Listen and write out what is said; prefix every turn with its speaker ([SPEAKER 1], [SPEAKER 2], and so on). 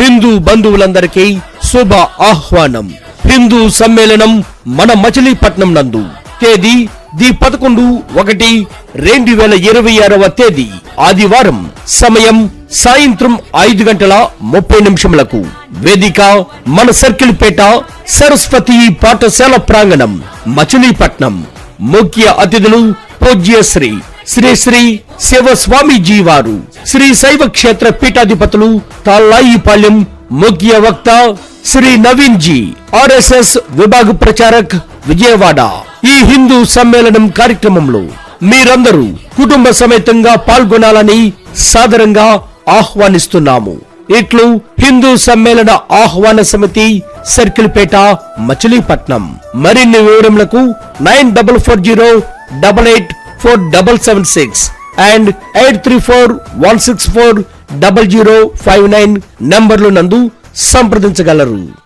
[SPEAKER 1] హిందూ బంధువులందరికీ శుభ ఆహ్వానం. హిందూ సమ్మేళనం మన మచిలీపట్నం నందు. తేదీ ది పదకొండు ఒకటి రెండు వేల ఇరవై ఆరవ తేదీ ఆదివారం సమయం సాయంత్రం ఐదు గంటల ముప్పై నిమిషములకు. వేదిక మన సర్కిల్ పేట సరస్వతి పాఠశాల ప్రాంగణం మచిలీపట్నం. ముఖ్య అతిథులు పూజ్యశ్రీ శ్రీ శ్రీ శివస్వామీజీ వారు శ్రీ శైవ క్షేత్ర పీఠాధిపతులు తాళ్ళాయిపాలెం ముఖ్య వక్త శ్రీ నవీన్ జీ ఆర్ఎస్ఎస్ విభాగ ప్రచారక్ విజయవాడ. ఈ హిందూ సమ్మేళనం కార్యక్రమంలో మీరందరూ కుటుంబ సమేతంగా పాల్గొనాలని సాదరంగా ఆహ్వానిస్తున్నాము. ఇట్లు హిందూ సమ్మేళన ఆహ్వాన సమితి సర్కిల్పేట మచిలీపట్నం. మరిన్ని వివరములకు nine double four zero double eight four double seven six. And eight three four one six four double zero five nine నంబర్లు నందు సంప్రదించగలరు.